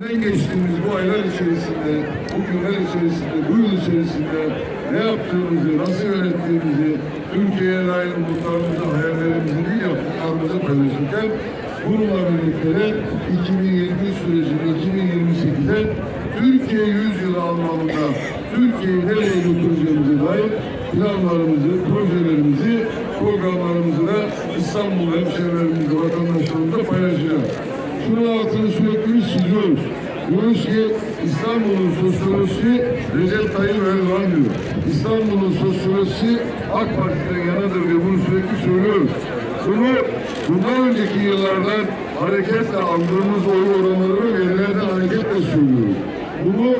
Geçtiğimiz bu aylar içerisinde, bu günler içerisinde, bu yıl içerisinde ne yaptığımızı, nasıl yönettiğimizi, Türkiye'ye dair umutlarımızı, hayallerimizi, değil yaptıklarımızı paylaşırken bununla birlikte de 2020 sürecinde 2028'de Türkiye 100 yılı anlamında Türkiye'yi nereye götüreceğimize dair planlarımızı, projelerimizi, programlarımızı da İstanbul hemşehrilerimizle, vatandaşlarımızla paylaşacağız. Şunun altını sürekli biz çiziyoruz. Diyoruz ki İstanbul'un sosyolojisi Recep Tayyip Erdoğan diyor. İstanbul'un sosyolojisi AK Parti'den yanadır diye bunu sürekli söylüyoruz. Bunu bundan önceki yıllardan hareketle aldığımız oy oranları ve verilerden hareketle söylüyoruz. Bunu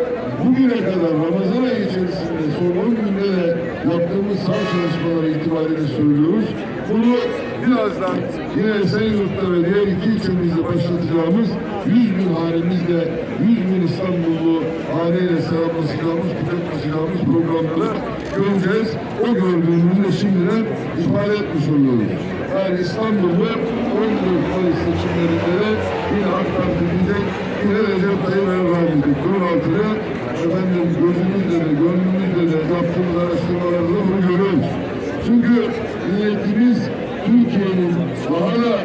bugüne kadar Ramazan ayı içerisinde son 10 günde de yaptığımız sağ çalışmaları itibariyle söylüyoruz. Bunu birazdan yine Esenyurt'ta ve diğer iki ilçemizde başlatacağımız 100 bin hanemizle 100 bin İstanbullu haneyle selamlaşacağımız, kucaklaşacağımız programda göreceğiz. O gördüğümüzü de şimdiden ifade etmiş oluyoruz. Yani İstanbul'da 14 Mayıs seçimlerinde de yine AK Parti diyecek, yine Recep Tayyip Erdoğan diyecek. Bunun altına efendim gözümüzle de, gönlümüzle de yaptığımız araştırmalarda da bunu görüyoruz. Çünkü milletimiz Türkiye'nin daha da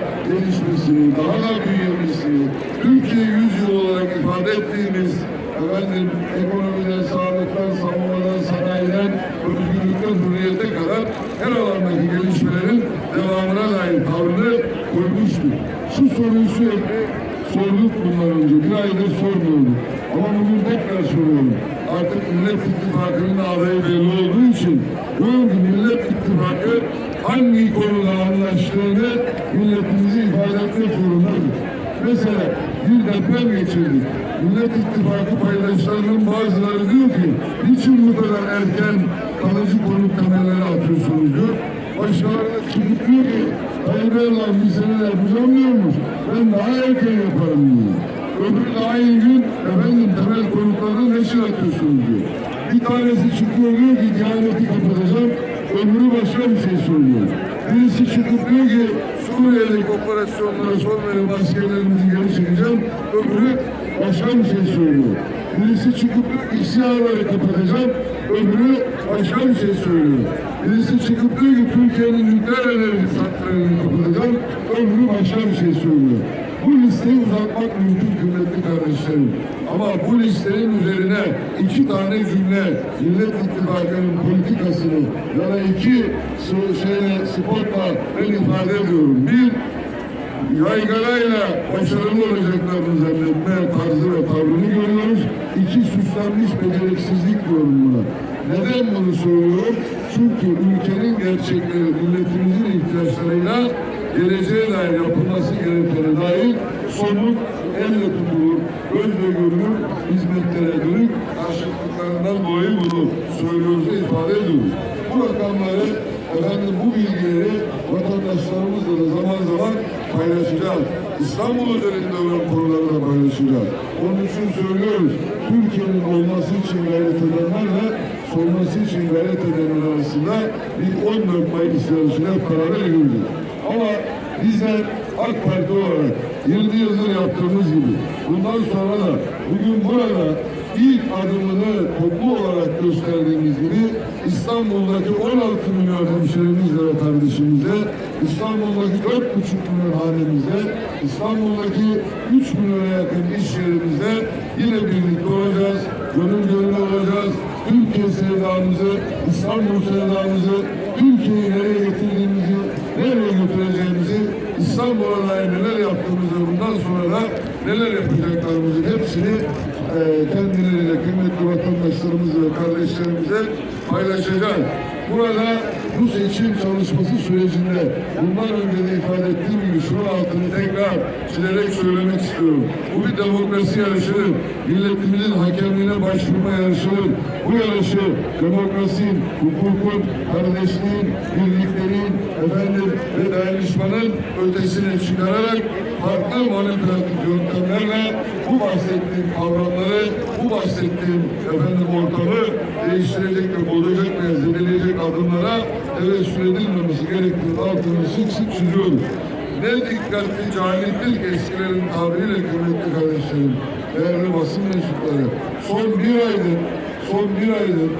gelişmesini, daha da büyümesini, Türkiye 100 yıl olarak ifade ettiğimiz efendim ekonomiden, sağlıktan, savunmadan, sanayiden, özgürlükten, hürriyete kadar her alandaki gelişmelerin devamına dair tavrını koymuştur. Şu soruyu sürekli sorduk bundan önce. Bir aydır sormuyorduk. Ama bugün tekrar soruyorum. Artık Millet İttifakı'nın adayı belli olduğu için diyorum ki Millet hangi konuda anlaştığını milletimizi ifade etmek zorundadır. Mesela bir deprem geçirdik. Millet İttifakı paydaşlarının bazıları diyor ki niçin bu kadar erken kalıcı konut temelleri atıyorsunuz diyor. Başkaları çıkıp diyor ki Tayyip Erdoğan bir sene yapacağım diyormuş. Ben daha erken yaparım diyor. Öbürü de aynı gün efendim temel konutlarını neşir atıyorsunuz diyor. Bir tanesi çıkıyor diyor ki Diyaneti kapatacağım. Öbürü başka bir şey söylüyor. Birisi çıkıp diyor ki Suriye'deki operasyonlara verin askerlerimizi geri çekeceğim. Öbürü başka bir şey söylüyor. Birisi çıkıp İsyanları kapatacağım. Öbürü başka bir şey söylüyor. Birisi çıkıp diyor ki Türkiye'nin nükleer enerji santralini kapatacağım. Öbürü başka bir şey söylüyor. Bu listeyi uzatmak mümkün kıymetli kardeşlerim. Ama bu listenin üzerine iki tane cümle Millet İttifakı'nın politikasını ya da iki şeyle spotla ben ifade ediyorum. Bir, yaygarayla başarılı olacaklarını zannetme tarzı ve tavrını görüyoruz. İki, süslenmiş beceriksizlik diyorum buna. Neden bunu söylüyorum? Çünkü ülkenin gerçekleri, milletimizin ihtiyaçlarıyla geleceğe dair yapılması gerekene dair somut, elle tutulur, gözle görülür hizmetlere dönük karşılıklarından dolayı bunu söylüyoruz ve ifade ediyoruz. Bu rakamları, efendim bu bilgileri vatandaşlarımızla da zaman zaman paylaşacağız. İstanbul üzerinde olan konuları da paylaşacağız. Onun için söylüyoruz, Türkiye'nin olması için gayret edenlerle solması için gayret edenler arasında bir 14 Mayıs yarışına karar verildi. Ama bizler AK Parti olarak 20 yıldır yaptığımız gibi bundan sonra da bugün burada ilk adımını toplu olarak gösterdiğimiz gibi İstanbul'daki 16 milyon hemşehrimizle ve kardeşimizle, İstanbul'daki 4,5 milyon hanemizde, İstanbul'daki 3 milyona yakın iş yerimizde yine birlikte olacağız, gönül gönül olacağız. Türkiye sevdamızı, İstanbul sevdamızı, Türkiye'yi nereye getirdiğimizi, nereye götüreceğimizi, İstanbul'a dair neler yaptığımızı, bundan sonra da neler yapacaklarımızın hepsini kendileriyle kıymetli vatandaşlarımızla ve kardeşlerimize paylaşacağız. Burada bu seçim çalışması sürecinde bundan önce de ifade ettiğim gibi şunun altını tekrar çilerek söylemek istiyorum. Bu bir demokrasi yarışıdır. Milletimizin hakemliğine başvurma yarışıdır. Bu yarışı demokrasinin, hukukun, kardeşliğin, birliklerin, efendim ve dayanışmanın ötesine çıkararak farklı manipülatif yöntemlerle bu bahsettiğim kavramları, bu bahsettiğim efendim ortamı değiştirecek ve bozacak ve zedeleyecek adımlara tevessül edilmemesi gerektiğini altını sık sık çiziyoruz. Ne dikkatli cahillik eskilerin tabiriyle kıymetli kardeşlerim. değerli basın mensupları, son bir aydır, son bir aydır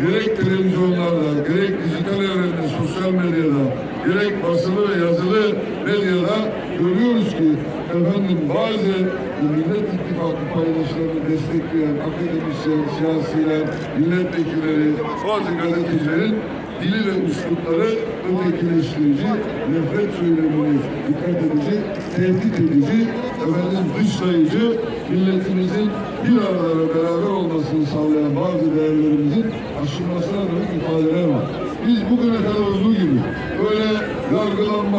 gerek televizyonlarda, gerek dijital evrende, sosyal medyada, gerek basılı ve yazılı medyada görüyoruz ki efendim bazı Millet İttifakı paydaşlarını destekleyen akademisyen, siyasiler, milletvekilleri, bazı gazetecilerin dili ve üslupları ötekileştirici, nefret söylemini dikkat edici, tehdit edici, efendim dışlayıcı, milletimizin bir arada beraber olmasını sağlayan bazı değerlerimizin aşılmasına dönük ifadeler var. Biz bugüne kadar olduğu gibi böyle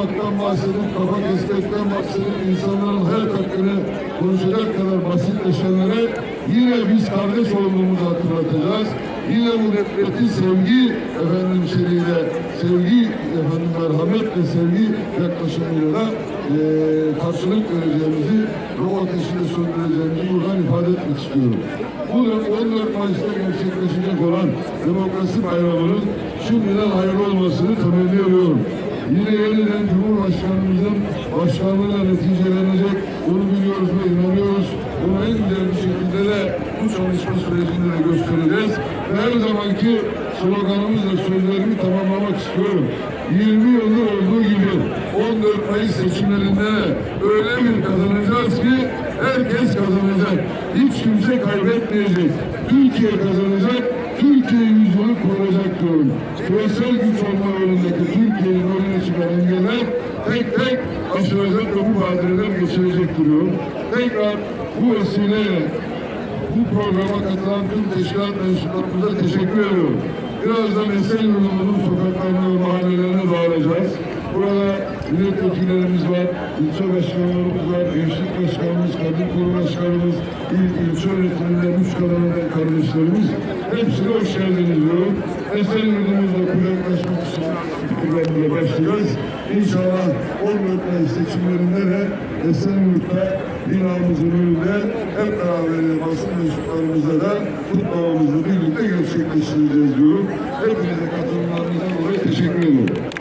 yargılanmaktan bahsedip, kafa kesmekten bahsedip, insanların her hakkını konuşacak kadar basitleşenlere yine biz kardeş olduğumuzu hatırlatacağız. Yine bu nefreti sevgi efendim şeyiyle, sevgi efendim merhamet ve sevgi yaklaşımıyla da eee karşılık vereceğimizi ve o ateşi de söndüreceğimizi buradan ifade etmek istiyorum. Bu 14 Mayıs'ta gerçekleşecek olan demokrasi bayramının şimdiden hayırlı olmasını temenni ediyorum. Yine yeniden Cumhurbaşkanımızın başkanlığıyla neticelenecek. Bunu biliyoruz ve inanıyoruz. Bunu en bir şekilde de bu çalışma sürecinde de göstereceğiz. Her zamanki sloganımızla sözlerimi tamamlamak istiyorum. 20 yıldır olduğu gibi 14 Mayıs seçimlerinde de öyle bir kazanacağız ki herkes kazanacak. Hiç kimse kaybetmeyecek. Türkiye kazanacak. Türkiye yüzyılı koruyacak diyorum. Küresel güç olma yolundaki Türkiye'nin önüne çıkan engeller tek tek aşılacak ve bu badireler geçirecek diyorum. Tekrar bu vesileyle bu programa katılan tüm teşkilat mensuplarımıza teşekkür ediyorum. Birazdan Esenyurt'un sokaklarına ve mahallelerine dağılacağız. Burada milletvekillerimiz var, ilçe başkanlarımız var, gençlik başkanımız, kadın kolu başkanımız, il, ilçe yönetiminde üç kadınlardan kardeşlerimiz. Hepsine hoş geldiniz diyorum. Esenyurt'umuzla kucaklaşmak için programıyla başlayacağız. İnşallah 14 Mayıs seçimlerinde de Esenyurt'ta binamızın önünde hep beraber basın mensuplarımızla da kutlamamızı birlikte gerçekleştireceğiz diyorum. Hepinize katılımlarınızdan dolayı teşekkür ediyorum.